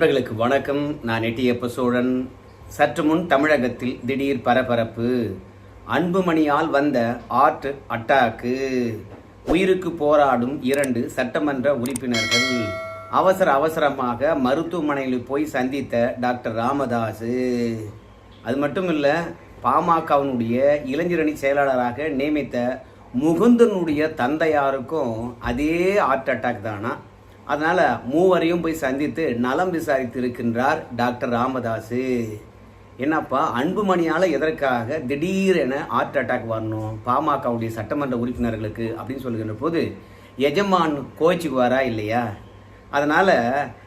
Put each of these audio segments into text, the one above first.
நண்பர்களுக்கு வணக்கம். நான் நெட்டியப்ப சோழன் சற்று முன் தமிழகத்தில் திடீர் பரபரப்பு. அன்புமணியால் வந்த ஆர்ட் அட்டாக்கு. உயிருக்கு போராடும் இரண்டு சட்டமன்ற உறுப்பினர்கள். அவசர அவசரமாக மருத்துவமனையில் போய் சந்தித்த டாக்டர் ராமதாஸ் அது மட்டும் இல்லை பாமகவினுடைய இளைஞரணி செயலாளராக நியமித்த முகுந்தனுடைய தந்தையாருக்கும் அதே ஹார்ட் அட்டாக் தானா? அதனால் மூவரையும் போய் சந்தித்து நலம் விசாரித்து இருக்கின்றார் டாக்டர் ராமதாஸு என்னப்பா அன்புமணியால் எதற்காக திடீரென ஹார்ட் அட்டாக் வரணும் பாமகவுடைய சட்டமன்ற உறுப்பினர்களுக்கு அப்படின்னு சொல்லுகின்ற போது எஜமான் கோச்சுக்குவாரா இல்லையா? அதனால்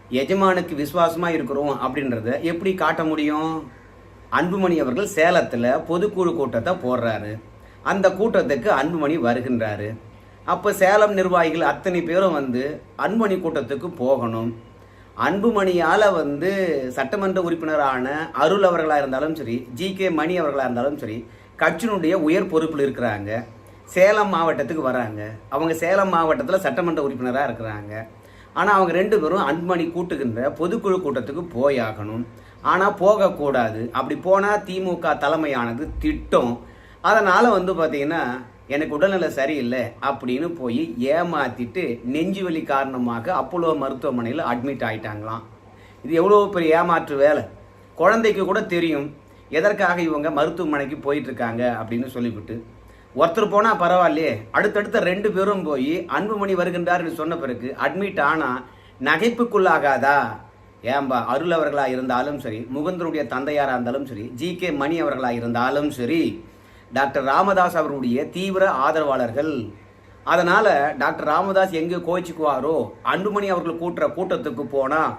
எஜமானுக்கு விசுவாசமாக இருக்கிறோம் அப்படின்றத எப்படி காட்ட முடியும்? அன்புமணி அவர்கள் சேலத்தில் பொதுக்குழு கூட்டத்தை போடுறாரு. அந்த கூட்டத்துக்கு அன்புமணி வருகின்றாரு. அப்போ சேலம் நிர்வாகிகள் அத்தனை பேரும் வந்து அன்புமணி கூட்டத்துக்கு போகணும். அன்புமணியால் வந்து சட்டமன்ற உறுப்பினரான அருள் அவர்களாக இருந்தாலும் சரி ஜி கே மணி அவர்களாக இருந்தாலும் சரி கட்சியினுடைய உயர் பொறுப்பில் இருக்கிறாங்க. சேலம் மாவட்டத்துக்கு வராங்க. அவங்க சேலம் மாவட்டத்தில் சட்டமன்ற உறுப்பினராக இருக்கிறாங்க. ஆனால் அவங்க ரெண்டு பேரும் அன்புமணி கூட்டுகின்ற பொதுக்குழு கூட்டத்துக்கு போயாகணும். ஆனால் போகக்கூடாது அப்படி போனால் திமுக தலைமையானது திட்டம். அதனால் வந்து பார்த்திங்கன்னா எனக்கு உடல்நிலை சரியில்லை அப்படின்னு போய் ஏமாத்திட்டு நெஞ்சு வலி காரணமாக அப்போலோ மருத்துவமனையில் அட்மிட் ஆயிட்டாங்களாம். இது எவ்வளோ பெரிய ஏமாற்று வேலை. குழந்தைக்கு கூட தெரியும் எதற்காக இவங்க மருத்துவமனைக்கு போயிட்டுருக்காங்க அப்படின்னு சொல்லிவிட்டு. ஒருத்தர் போனால் பரவாயில்லையே. அடுத்தடுத்த ரெண்டு பேரும் போய் அன்புமணி வருகின்றார் என்று சொன்ன பிறகு அட்மிட் ஆனால் நகைப்புக்குள்ளாகாதா? ஏம்பா அருள் அவர்களாக இருந்தாலும் சரி முகுந்தருடைய தந்தையாராக இருந்தாலும் சரி ஜி கே மணி அவர்களாக இருந்தாலும் சரி டாக்டர் ராமதாஸ் அவருடைய தீவிர ஆதரவாளர்கள். அதனால் டாக்டர் ராமதாஸ் எங்கே கோச்சிக்குவாரோ அன்புமணி அவர்கள் கூட்டுற கூட்டத்துக்கு போனால்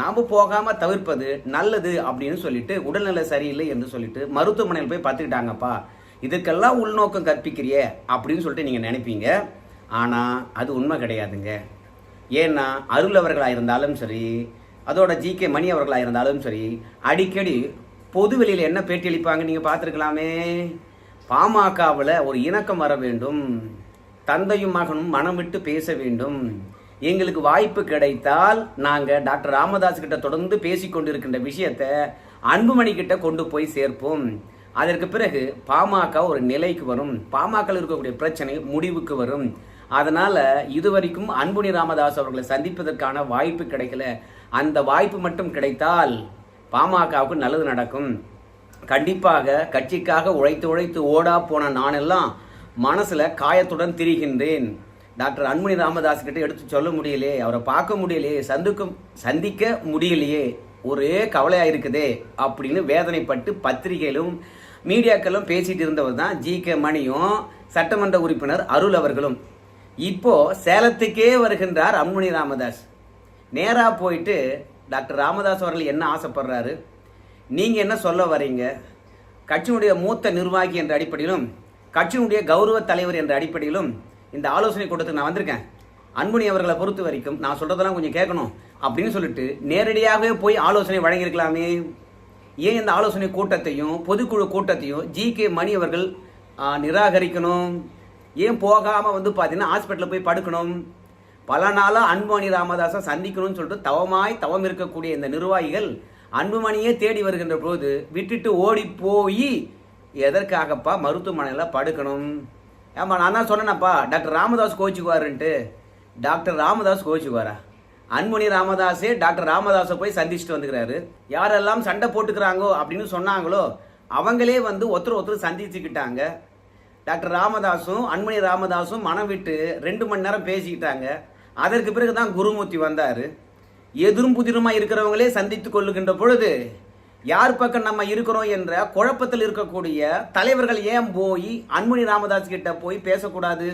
நாம் போகாமல் தவிர்ப்பது நல்லது அப்படின்னு சொல்லிட்டு உடல்நிலை சரியில்லை என்று சொல்லிட்டு மருத்துவமனையில் போய் பார்த்துக்கிட்டாங்கப்பா. இதுக்கெல்லாம் உள்நோக்கம் கற்பிக்கிறியே அப்படின்னு சொல்லிட்டு நீங்கள் நினைப்பீங்க. ஆனால் அது உண்மை கிடையாதுங்க. ஏன்னா அருள் அவர்களாக இருந்தாலும் சரி அதோட ஜி கே மணி அவர்களாக இருந்தாலும் சரி அடிக்கடி பொது வெளியில் என்ன பேட்டி அளிப்பாங்க நீங்கள் பார்த்துருக்கலாமே. பாமகவில் ஒரு இணக்கம் வர வேண்டும். தந்தையும் மகனும் மனம் விட்டு பேச வேண்டும். எங்களுக்கு வாய்ப்பு கிடைத்தால் நாங்கள் டாக்டர் ராமதாஸ் கிட்ட தொடர்ந்து பேசிக்கொண்டிருக்கின்ற விஷயத்த அன்புமணி கிட்ட கொண்டு போய் சேர்ப்போம். அதற்கு பிறகு பாமக ஒரு நிலைக்கு வரும். பாமக இருக்கக்கூடிய பிரச்சனை முடிவுக்கு வரும். அதனால் இதுவரைக்கும் அன்புமணி ராமதாஸ் அவர்களை சந்திப்பதற்கான வாய்ப்பு கிடைக்கல. அந்த வாய்ப்பு மட்டும் கிடைத்தால் பாமகவுக்கு நல்லது நடக்கும். கண்டிப்பாக கட்சிக்காக உழைத்து உழைத்து ஓடா போன நானெல்லாம் மனசில் காயத்துடன் திரிகின்றேன். டாக்டர் அன்புமணி ராமதாஸ் கிட்ட எடுத்து சொல்ல முடியலையே அவரை பார்க்க முடியலையே சந்திக்க சந்திக்க முடியலையே ஒரே கவலையாக இருக்குதே அப்படின்னு வேதனைப்பட்டு பத்திரிகையிலும் மீடியாக்களும் பேசிகிட்டு இருந்தவர் தான் ஜி கே மணியும் சட்டமன்ற உறுப்பினர் அருள் அவர்களும். இப்போது சேலத்துக்கே வருகின்றார் அன்புமணி ராமதாஸ். நேராக போயிட்டு டாக்டர் ராமதாஸ் அவர்கள் என்ன ஆசைப்படுறாரு? நீங்கள் என்ன சொல்ல வரீங்க? கட்சியினுடைய மூத்த நிர்வாகி என்ற அடிப்படையிலும் கட்சியினுடைய கௌரவ தலைவர் என்ற அடிப்படையிலும் இந்த ஆலோசனை கூட்டத்துக்கு நான் வந்திருக்கேன். அன்புணி அவர்களை பொறுத்த வரைக்கும் நான் சொல்கிறதெல்லாம் கொஞ்சம் கேட்கணும் அப்படின்னு சொல்லிட்டு நேரடியாகவே போய் ஆலோசனை வழங்கியிருக்கலாமே? ஏன் இந்த ஆலோசனை கூட்டத்தையும் பொதுக்குழு கூட்டத்தையும் ஜி கே மணி அவர்கள் நிராகரிக்கணும்? ஏன் போகாமல் வந்து பார்த்தீங்கன்னா ஹாஸ்பிட்டலில் போய் படுக்கணும்? பல நாளாக அன்புமணி ராமதாஸை சந்திக்கணும்னு சொல்லிட்டு தவமாய் தவம் இருக்கக்கூடிய இந்த நிர்வாகிகள் அன்புமணியே தேடி வருகின்ற போது விட்டுட்டு ஓடி போய் எதற்காகப்பா மருத்துவமனையில் படுக்கணும்? ஏமா நான் தான் சொன்னேனப்பா டாக்டர் ராமதாஸ் கோச்சுக்குவாருன்ட்டு. டாக்டர் ராமதாஸ் கோச்சுக்குவாரா? அன்புமணி ராமதாஸே டாக்டர் ராமதாஸை போய் சந்திச்சுட்டு வந்துக்கிறாரு. யாரெல்லாம் சண்டை போட்டுக்கிறாங்கோ அப்படின்னு சொன்னாங்களோ அவங்களே வந்து ஒருத்தர் ஒருத்தர் சந்திச்சுக்கிட்டாங்க. டாக்டர் ராமதாஸும் அன்புமணி ராமதாஸும் மனம் விட்டு ரெண்டு மணி நேரம் பேசிக்கிட்டாங்க. அதற்கு பிறகு தான் குருமூர்த்தி வந்தார். எதிரும் புதிருமா இருக்கிறவங்களே சந்தித்து கொள்ளுகின்ற பொழுது யார் பக்கம் நம்ம இருக்கிறோம் என்ற குழப்பத்தில் இருக்கக்கூடிய தலைவர்கள் ஏன் போய் அன்புமணி ராமதாஸ் கிட்ட போய் பேசக்கூடாது?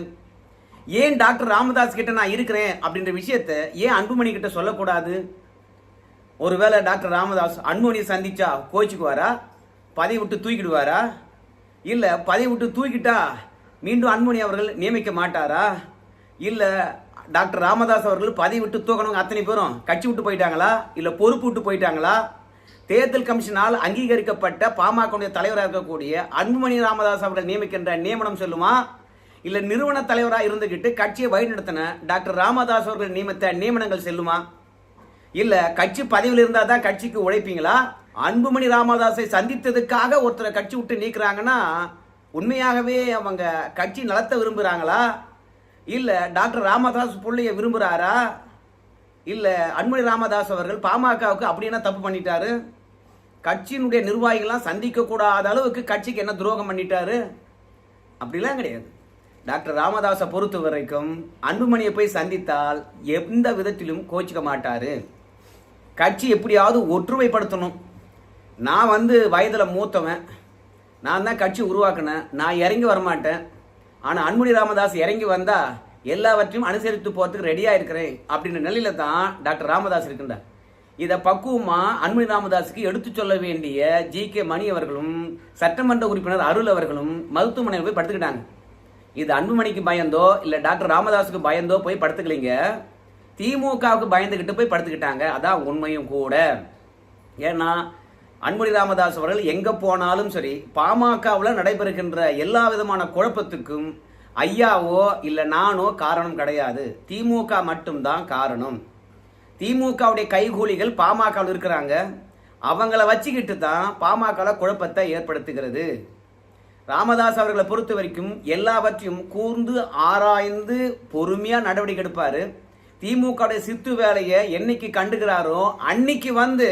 ஏன் டாக்டர் ராமதாஸ் கிட்ட நான் இருக்கிறேன் அப்படின்ற விஷயத்த ஏன் அன்புமணி கிட்ட சொல்லக்கூடாது? ஒருவேளை டாக்டர் ராமதாஸ் அன்புமணி சந்திச்சா கோச்சுக்குவாரா? பதவி விட்டு தூக்கிடுவாரா? இல்லை பதவி விட்டு தூக்கிட்டா மீண்டும் அன்புமணி அவர்கள் நியமிக்க மாட்டாரா? இல்லை டாக்டர் ராமதாஸ் அவர்கள் பதவி விட்டு தூக்கணும் அத்தனை பேரும். கட்சி விட்டு போயிட்டாங்களா? இல்லை பொறுப்பு விட்டு போயிட்டாங்களா? தேர்தல் கமிஷனால் அங்கீகரிக்கப்பட்ட பாமகவுடைய தலைவராக இருக்கக்கூடிய அன்புமணி ராமதாஸ் அவர்கள் நியமிக்கின்ற நியமனம் சொல்லுமா? இல்லை நிறுவன தலைவராக இருந்துகிட்டு கட்சியை வழிநடத்தின டாக்டர் ராமதாஸ் அவர்கள் நியமித்த நியமனங்கள் செல்லுமா? இல்லை கட்சி பதவியில் இருந்தால் தான் கட்சிக்கு உழைப்பீங்களா? அன்புமணி ராமதாஸை சந்தித்ததுக்காக ஒருத்தரை கட்சி விட்டு நீக்கிறாங்கன்னா உண்மையாகவே அவங்க கட்சி நடத்த விரும்புகிறாங்களா இல்லை டாக்டர் ராமதாஸ் பிள்ளைய விரும்புகிறாரா இல்லை அன்புமணி ராமதாஸ் அவர்கள் பாமகவுக்கு அப்படி என்ன தப்பு பண்ணிட்டாரு? கட்சியினுடைய நிர்வாகிகள்லாம் சந்திக்கக்கூடாத அளவுக்கு கட்சிக்கு என்ன துரோகம் பண்ணிட்டாரு? அப்படிலாம் கிடையாது. டாக்டர் ராமதாஸை பொறுத்த வரைக்கும் அன்புமணியை போய் சந்தித்தால் எந்த விதத்திலும் கோச்சிக்க மாட்டார். கட்சி எப்படியாவது ஒற்றுமைப்படுத்தணும். நான் வந்து வயதில் மூத்தவன். நான் தான் கட்சி உருவாக்கினேன். நான் இறங்கி வரமாட்டேன். ஆனால் அன்புனி ராமதாஸ் இறங்கி வந்தால் எல்லாவற்றையும் அனுசரித்து போகிறதுக்கு ரெடியாக இருக்கிறேன் அப்படின்ற நிலையில தான் டாக்டர் ராமதாஸ் இருக்கின்றார். இதை பக்குவமாக அன்புமணி ராமதாஸுக்கு எடுத்து சொல்ல வேண்டிய ஜி கே மணி அவர்களும் சட்டமன்ற உறுப்பினர் அருள் அவர்களும் மருத்துவமனையில் போய் படுத்துக்கிட்டாங்க. இது அன்புமணிக்கு பயந்தோ இல்லை டாக்டர் ராமதாஸுக்கு பயந்தோ போய் படுத்துக்கலைங்க. திமுகவுக்கு பயந்துக்கிட்டு போய் படுத்துக்கிட்டாங்க. அதான் உண்மையும் கூட. ஏன்னா அன்புமணி ராமதாஸ் அவர்கள் எங்கே போனாலும் சரி பாமகவில் நடைபெறுகின்ற எல்லா விதமான குழப்பத்துக்கும் ஐயாவோ இல்லை நானோ காரணம் கிடையாது. திமுக மட்டும்தான் காரணம். திமுகவுடைய கைகூலிகள் பாமகவில் இருக்கிறாங்க. அவங்கள வச்சுக்கிட்டு தான் பாமகவில் குழப்பத்தை ஏற்படுத்துகிறது. ராமதாஸ் அவர்களை பொறுத்த வரைக்கும் எல்லாவற்றையும் கூர்ந்து ஆராய்ந்து பொறுமையாக நடவடிக்கை எடுப்பார். திமுகவுடைய சித்து வேலையை என்னைக்கு கண்டுகிறாரோ அன்னைக்கு வந்து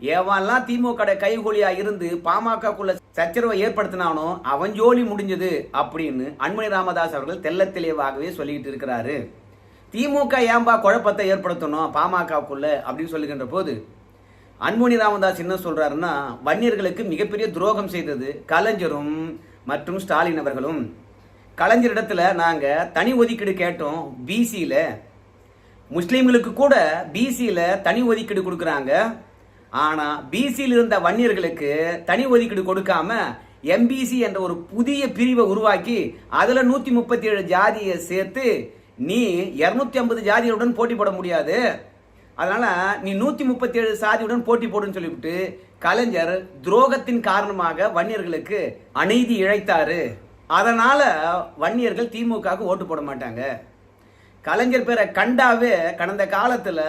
ஏவாலாம் திமுக கைகூலியா இருந்து பாமகக்குள்ள சச்சரவை ஏற்படுத்தினானோ அவன் ஜோலி முடிஞ்சது அப்படின்னு அன்புமணி ராமதாஸ் அவர்கள் தெல்ல தெளிவாகவே சொல்லிக்கிட்டு இருக்கிறாரு. திமுக ஏம்பா குழப்பத்தை ஏற்படுத்தணும் பாமகக்குள்ள அப்படின்னு சொல்லுகின்ற போது அன்புமணி ராமதாஸ் என்ன சொல்றாருன்னா வன்னியர்களுக்கு மிகப்பெரிய துரோகம் செய்தது கலைஞரும் மற்றும் ஸ்டாலின் அவர்களும். கலைஞரிடத்துல நாங்க தனி ஒதுக்கீடு கேட்டோம் பிசியில முஸ்லீம்களுக்கு கூட பிசியில தனி ஒதுக்கீடு கொடுக்குறாங்க. ஆனால் பிசியில் இருந்த வன்னியர்களுக்கு தனி ஒதுக்கீடு கொடுக்காம எம்பிசி என்ற ஒரு புதிய பிரிவை உருவாக்கி அதில் நூற்றி முப்பத்தி ஏழு ஜாதியை சேர்த்து நீ இரநூத்தி ஐம்பது ஜாதிகளுடன் போட்டி போட முடியாது. அதனால் நீ நூற்றி முப்பத்தி ஏழு சாதியுடன் போட்டி போடுன்னு சொல்லிவிட்டு கலைஞர் துரோகத்தின் காரணமாக வன்னியர்களுக்கு அநீதி இழைத்தாரு. அதனால் வன்னியர்கள் திமுகவுக்கு ஓட்டு போட மாட்டாங்க. கலைஞர் பேரை கண்டாவே கடந்த காலத்தில்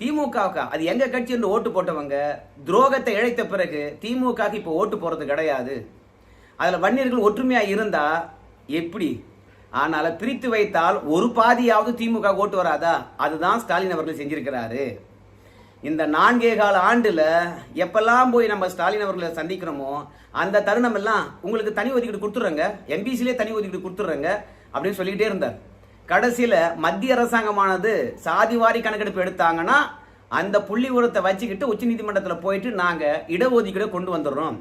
திமுகவுக்கு அது எங்க கட்சி என்று ஓட்டு போட்டவங்க துரோகத்தை இழைத்த பிறகு திமுகவுக்கு இப்போ ஓட்டு போறது கிடையாது. அதில் வன்னியர்கள் ஒற்றுமையா இருந்தா எப்படி? ஆனால் பிரித்து வைத்தால் ஒரு பாதியாவது திமுக ஓட்டு வராதா? அதுதான் ஸ்டாலின் அவர்கள் செஞ்சிருக்கிறாரு. இந்த நான்கே கால ஆண்டுல எப்பெல்லாம் போய் நம்ம ஸ்டாலின் அவர்களை சந்திக்கிறோமோ அந்த தருணம் எல்லாம் உங்களுக்கு தனி ஒதுக்கீடு கொடுத்துட்றேங்க. எம்பிசிலே தனி ஒதுக்கீடு கொடுத்துட்றேங்க. அப்படின்னு சொல்லிக்கிட்டே இருந்தார். கடைசியில் மத்திய அரசாங்கமானது சாதிவாரி கணக்கெடுப்பு எடுத்தாங்கன்னா அந்த புள்ளி உரத்தை வச்சுக்கிட்டு உச்சநீதிமன்றத்தில் போயிட்டு நாங்கள் இடஒதுக்கீடு கொண்டு வந்துடுறோம்.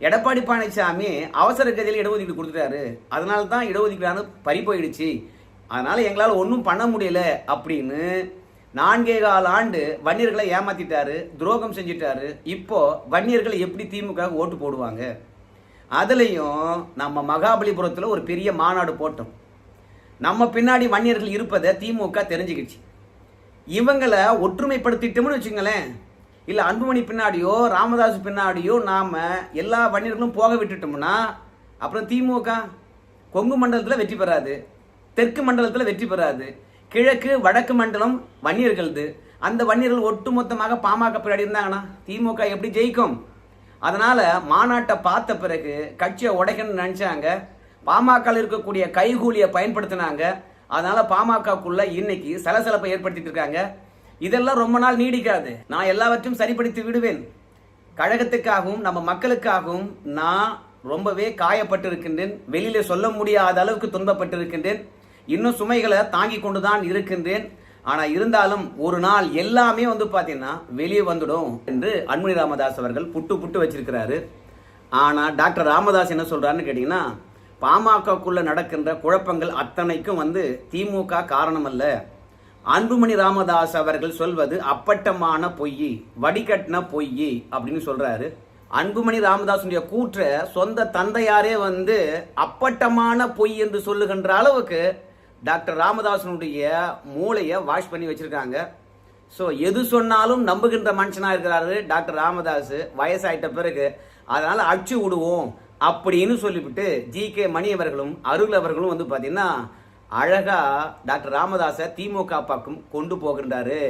எடப்பாடி பழனிசாமி அவசர கதியில் இடஒதுக்கீடு கொடுத்துட்டாரு. அதனால தான் இடஒதுக்கீடானு பறி போயிடுச்சு. அதனால் எங்களால் ஒன்றும் பண்ண முடியல அப்படின்னு நான்கே கால் ஆண்டு வன்னியர்களை ஏமாத்திட்டாரு துரோகம் செஞ்சிட்டாரு. இப்போ வன்னியர்கள் எப்படி திமுக ஓட்டு போடுவாங்க? அதுலேயும் நம்ம மகாபலிபுரத்தில் ஒரு பெரிய மாநாடு போட்டோம். நம்ம பின்னாடி வன்னியர்கள் இருப்பதை திமுக தெரிஞ்சுக்கிடுச்சு இவங்களை ஒற்றுமைப்படுத்திட்டோம்னு வச்சுங்களேன். இல்லை அன்புமணி பின்னாடியோ ராமதாஸ் பின்னாடியோ நாம் எல்லா வன்னியர்களும் போக விட்டுட்டோம்னா அப்புறம் திமுக கொங்கு மண்டலத்தில் வெற்றி பெறாது தெற்கு மண்டலத்தில் வெற்றி பெறாது கிழக்கு வடக்கு மண்டலம் வன்னியர்களது. அந்த வன்னியர்கள் ஒட்டுமொத்தமாக பாமக பின்னாடி இருந்தாங்கன்னா திமுக எப்படி ஜெயிக்கும்? அதனால் மாநாட்டை பார்த்த பிறகு கட்சியை உடைக்கணும்னு நினச்சாங்க பாமக இருக்கக்கூடிய கைகூலியை பயன்படுத்தினாங்க. அதனால பாமகக்குள்ள இன்னைக்கு சலசலப்பை ஏற்படுத்திட்டு இருக்காங்க. இதெல்லாம் ரொம்ப நாள் நீடிக்காது. நான் எல்லாவற்றையும் சரிப்படுத்தி விடுவேன். கழகத்துக்காகவும் நம்ம மக்களுக்காகவும் நான் ரொம்பவே காயப்பட்டு இருக்கின்றேன் வெளியில சொல்ல முடியாத அளவுக்கு துன்பப்பட்டிருக்கின்றேன். இன்னும் சுமைகளை தாங்கி கொண்டு தான் இருக்கின்றேன். ஆனால் இருந்தாலும் ஒரு நாள் எல்லாமே வந்து பார்த்தீங்கன்னா வெளியே வந்துடும் என்று அன்புமணி ராமதாஸ் அவர்கள் புட்டு புட்டு வச்சிருக்கிறாரு. ஆனால் டாக்டர் ராமதாஸ் என்ன சொல்கிறாருன்னு கேட்டிங்கன்னா பாமகக்குள்ள நடக்கின்ற குழப்பங்கள் அத்தனைக்கும் வந்து திமுக காரணம் அல்ல அன்புமணி ராமதாஸ் அவர்கள் சொல்வது அப்பட்டமான பொய் வடிகட்டின பொய் அப்படின்னு சொல்றாரு. அன்புமணி ராமதாசுடைய கூற்ற சொந்த தந்தையாரே வந்து அப்பட்டமான பொய் என்று சொல்லுகின்ற அளவுக்கு டாக்டர் ராமதாசனுடைய மூளையை வாஷ் பண்ணி வச்சிருக்காங்க. ஸோ எது சொன்னாலும் நம்புகின்ற மனுஷனாக இருக்கிறாரு டாக்டர் ராமதாஸ் வயசாயிட்ட பிறகு. அதனால் அடிச்சு விடுவோம். அப்படின்னு சொல்லிவிட்டு ஜி கே மணி அவர்களும் அருள் அவர்களும் வந்து பார்த்தீங்கன்னா அழகாக டாக்டர் ராமதாஸை திமுக பக்கம் கொண்டு போகின்றாரு.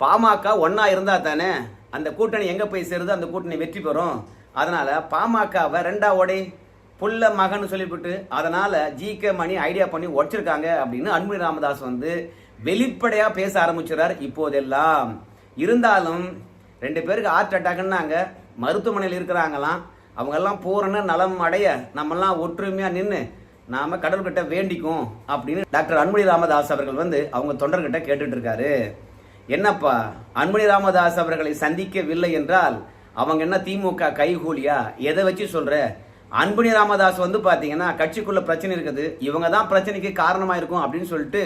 பாமக ஒன்றா இருந்தால் தானே அந்த கூட்டணி எங்கே போய் சேருது? அந்த கூட்டணி வெற்றி பெறும். அதனால் பாமகவை ரெண்டாவோடே புள்ள மகன் சொல்லிவிட்டு அதனால் ஜி கே மணி ஐடியா பண்ணி உடச்சிருக்காங்க அப்படின்னு அன்புமணி ராமதாஸ் வந்து வெளிப்படையாக பேச ஆரம்பிச்சிடறார் இப்போதெல்லாம். இருந்தாலும் ரெண்டு பேருக்கு ஹார்ட் அட்டாக்குன்னாங்க மருத்துவமனையில் இருக்கிறாங்களாம். அவங்கெல்லாம் பூரண நலம் அடைய நம்மெல்லாம் ஒற்றுமையாக நின்று நாம கடவுள்கிட்ட வேண்டிக்கும் அப்படின்னு டாக்டர் அன்புமணி ராமதாஸ் அவர்கள் வந்து அவங்க தொண்டர்கிட்ட கேட்டுட்டு இருக்காரு. என்னப்பா அன்புமணி ராமதாஸ் அவர்களை சந்திக்கவில்லை என்றால் அவங்க என்ன திமுக கைகூலியா? எதை வச்சு சொல்ற? அன்புணி ராமதாஸ் வந்து பார்த்தீங்கன்னா கட்சிக்குள்ள பிரச்சனை இருக்குது. இவங்க தான் பிரச்சனைக்கு காரணமாக இருக்கும் அப்படின்னு சொல்லிட்டு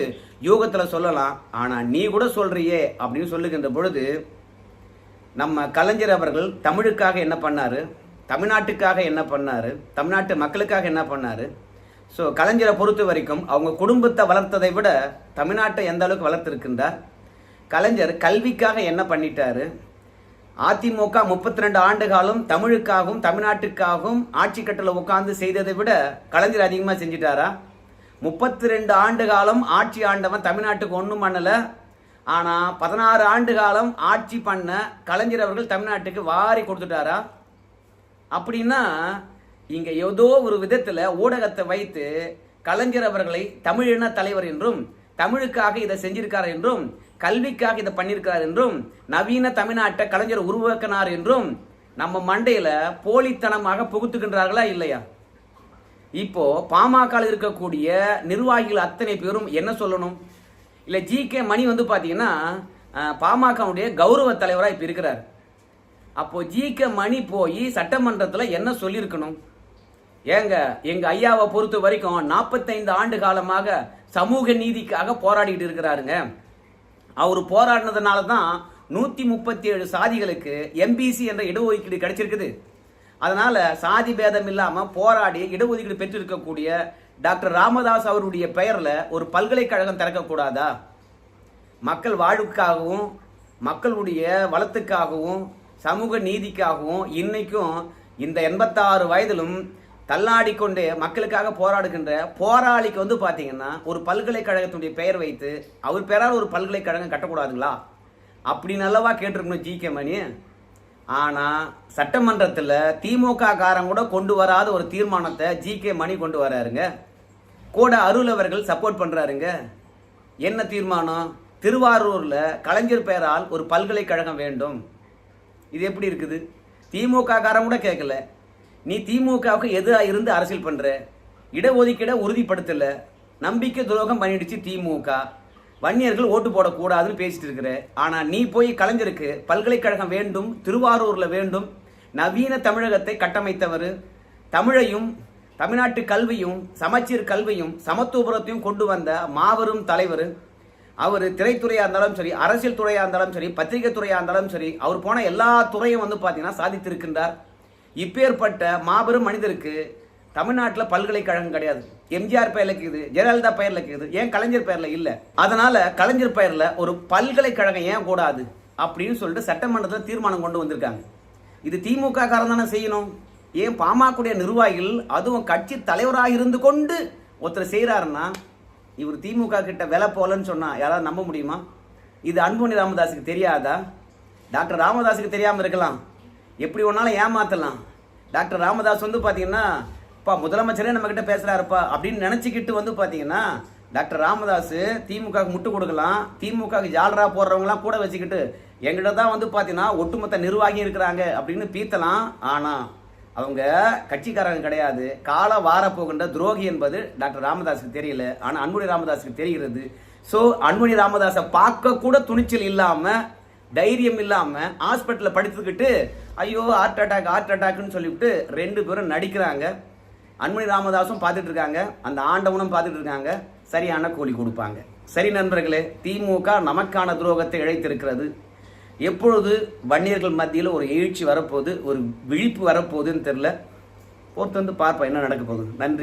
யூகத்தில் சொல்லலாம். ஆனால் நீ கூட சொல்றியே அப்படின்னு சொல்லுகின்ற பொழுது நம்ம கலைஞர் அவர்கள் தமிழுக்காக என்ன பண்ணார்? தமிழ்நாட்டுக்காக என்ன பண்ணார்? தமிழ்நாட்டு மக்களுக்காக என்ன பண்ணாரு? ஸோ கலைஞரை பொறுத்த வரைக்கும் அவங்க குடும்பத்தை வளர்த்ததை விட தமிழ்நாட்டை எந்த அளவுக்கு வளர்த்துருக்கின்றார்? கலைஞர் கல்விக்காக என்ன பண்ணிட்டாரு? அதிமுக முப்பத்தி ரெண்டு ஆண்டு காலம் தமிழுக்காகவும் தமிழ்நாட்டுக்காகவும் ஆட்சி கட்டளை உட்கார்ந்து செய்ததை விட கலைஞர் அதிகமாக செஞ்சிட்டாரா? முப்பத்தி ரெண்டு ஆண்டு காலம் ஆட்சி ஆண்டவன் தமிழ்நாட்டுக்கு ஒன்றும் பண்ணலை. ஆனால் பதினாறு ஆண்டு காலம் ஆட்சி பண்ண கலைஞர் அவர்கள் தமிழ்நாட்டுக்கு வாரி கொடுத்துட்டாரா? அப்படின்னா இங்க ஏதோ ஒரு விதத்துல ஊடகத்தை வைத்து கலைஞர் அவர்களை தமிழின தலைவர் என்றும் தமிழுக்காக இதை செஞ்சிருக்கார் என்றும் கல்விக்காக இதை பண்ணியிருக்கார் என்றும் நவீன தமிழ்நாட்டை கலைஞர் உருவாக்கினார் என்றும் நம்ம மண்டையில போலித்தனமாக புகுத்துகின்றார்களா இல்லையா? இப்போ பாமக இருக்கக்கூடிய நிர்வாகிகள் அத்தனை பேரும் என்ன சொல்லணும்? இல்ல ஜி கே மணி வந்து பாத்தீங்கன்னா பாமகவுடைய கௌரவ தலைவராக இப்ப இருக்கிறார். அப்போ ஜி கே மணி போய் சட்டமன்றத்தில் என்ன சொல்லியிருக்கணும்? ஏங்க எங்க ஐயாவை பொறுத்த வரைக்கும் நாற்பத்தைந்து ஆண்டு காலமாக சமூக நீதிக்காக போராடிட்டு இருக்கிறாருங்க. அவர் போராடினதுனால தான் நூத்தி முப்பத்தி ஏழு சாதிகளுக்கு எம்பிசி என்ற இடஒதுக்கீடு கிடைச்சிருக்குது. அதனால சாதி பேதம் இல்லாம போராடி இடஒதுக்கீடு பெற்றிருக்கக்கூடிய டாக்டர் ராமதாஸ் அவருடைய பெயரில் ஒரு பல்கலைக்கழகம் திறக்கக்கூடாதா? மக்கள் வாழ்வுக்காகவும் மக்களுடைய வளத்துக்காகவும் சமூக நீதிக்காகவும் இன்னைக்கும் இந்த எண்பத்தாறு வயதிலும் தள்ளாடி கொண்டு மக்களுக்காக போராடுகின்ற போராளிக்கு வந்து பார்த்தீங்கன்னா ஒரு பல்கலைக்கழகத்துடைய பெயர் வைத்து அவர் பெயரால் ஒரு பல்கலைக்கழகம் கட்டக்கூடாதுங்களா? அப்படி நல்லவா கேட்டிருக்கணும் ஜி கே மணி. ஆனால் சட்டமன்றத்தில் திமுக காரம் கூட கொண்டு வராத ஒரு தீர்மானத்தை ஜி கே மணி கொண்டு வராருங்க. கூட அருள் அவர்கள் சப்போர்ட் பண்ணுறாருங்க என்ன தீர்மானம்? திருவாரூரில் கலைஞர் பெயரால் ஒரு பல்கலைக்கழகம் வேண்டும். இது எப்படி இருக்குது? திமுக கூட கேட்கல நீ திமுகவுக்கு எதிராக இருந்து அரசியல் பண்ணுற இடஒதுக்கீட உறுதிப்படுத்தலை. நம்பிக்கை துரோகம் பண்ணிடுச்சு திமுக. வன்னியர்கள் ஓட்டு போடக்கூடாதுன்னு பேசிட்டு இருக்கிற. ஆனால் நீ போய் கலைஞருக்கு பல்கலைக்கழகம் வேண்டும் திருவாரூரில் வேண்டும் நவீன தமிழகத்தை கட்டமைத்தவர் தமிழையும் தமிழ்நாட்டு கல்வியும் சமச்சீர் கல்வியும் சமத்துவபுரத்தையும் கொண்டு வந்த மாபெரும் தலைவர் அவர் திரைத்துறையாக இருந்தாலும் சரி அரசியல் துறையாக இருந்தாலும் சரி பத்திரிகை துறையாக இருந்தாலும் சரி அவர் போன எல்லா துறையும் வந்து பார்த்தீங்கன்னா சாதித்திருக்கின்றார். இப்பேற்பட்ட மாபெரும் மனிதருக்கு தமிழ்நாட்டில் பல்கலைக்கழகம் கிடையாது. எம்ஜிஆர் பெயர்ல இருக்குது ஜெயலலிதா பெயர்ல இருக்குது ஏன் கலைஞர் பெயர்ல இல்லை? அதனால கலைஞர் பெயர்ல ஒரு பல்கலைக்கழகம் ஏன் கூடாது அப்படின்னு சொல்லிட்டு சட்டமன்றத்தில் தீர்மானம் கொண்டு வந்திருக்காங்க. இது திமுக காரன் தானே செய்யணும். ஏன் பாமகடைய நிர்வாகிகள் அதுவும் கட்சி தலைவராக இருந்து கொண்டு ஒருத்தர் செய்கிறாருன்னா இவர் திமுக கிட்ட விலை போலன்னு சொன்னால் யாராவது நம்ப முடியுமா? இது அன்புமணி ராமதாஸுக்கு தெரியாதா? டாக்டர் ராமதாஸுக்கு தெரியாமல் இருக்கலாம். எப்படி ஒன்றாலும் ஏமாத்தலாம். டாக்டர் ராமதாஸ் வந்து பார்த்தீங்கன்னா பா முதலமைச்சரே நம்மக்கிட்ட பேசுகிறாருப்பா அப்படின்னு நினச்சிக்கிட்டு வந்து பார்த்தீங்கன்னா டாக்டர் ராமதாஸ் திமுக முட்டு கொடுக்கலாம். திமுக ஜாலரா போடுறவங்களாம் கூட வச்சுக்கிட்டு எங்கிட்ட தான் வந்து பார்த்தீங்கன்னா ஒட்டுமொத்த நிர்வாகி இருக்கிறாங்க அப்படின்னு பீத்தலாம். ஆனால் அவங்க கட்சிக்காரங்க கிடையாது. கால வாரப்போகின்ற துரோகி என்பது டாக்டர் ராமதாஸுக்கு தெரியல. ஆனால் அன்புமணி ராமதாஸுக்கு தெரிகிறது. ஸோ அன்புமணி ராமதாஸை பார்க்க கூட துணிச்சல் இல்லாமல் தைரியம் இல்லாமல் ஹாஸ்பிட்டலில் படுத்துக்கிட்டு ஐயோ ஹார்ட் அட்டாக் ஹார்ட் அட்டாக்னு சொல்லிவிட்டு ரெண்டு பேரும் நடிக்கிறாங்க. அன்புமணி ராமதாஸும் பார்த்துட்டு இருக்காங்க அந்த ஆண்டவனும் பார்த்துட்டு இருக்காங்க சரியான கூலி கொடுப்பாங்க. சரி நண்பர்களே திமுக நமக்கான துரோகத்தை இழைத்திருக்கிறது. எப்பொழுது வன்னியர்கள் மத்தியில் ஒரு எழுச்சி வரப்போகுது ஒரு விழிப்பு வரப்போகுதுன்னு தெரில பொறுத்து வந்து பார்ப்போம் என்ன நடக்க போகுது. நன்றி.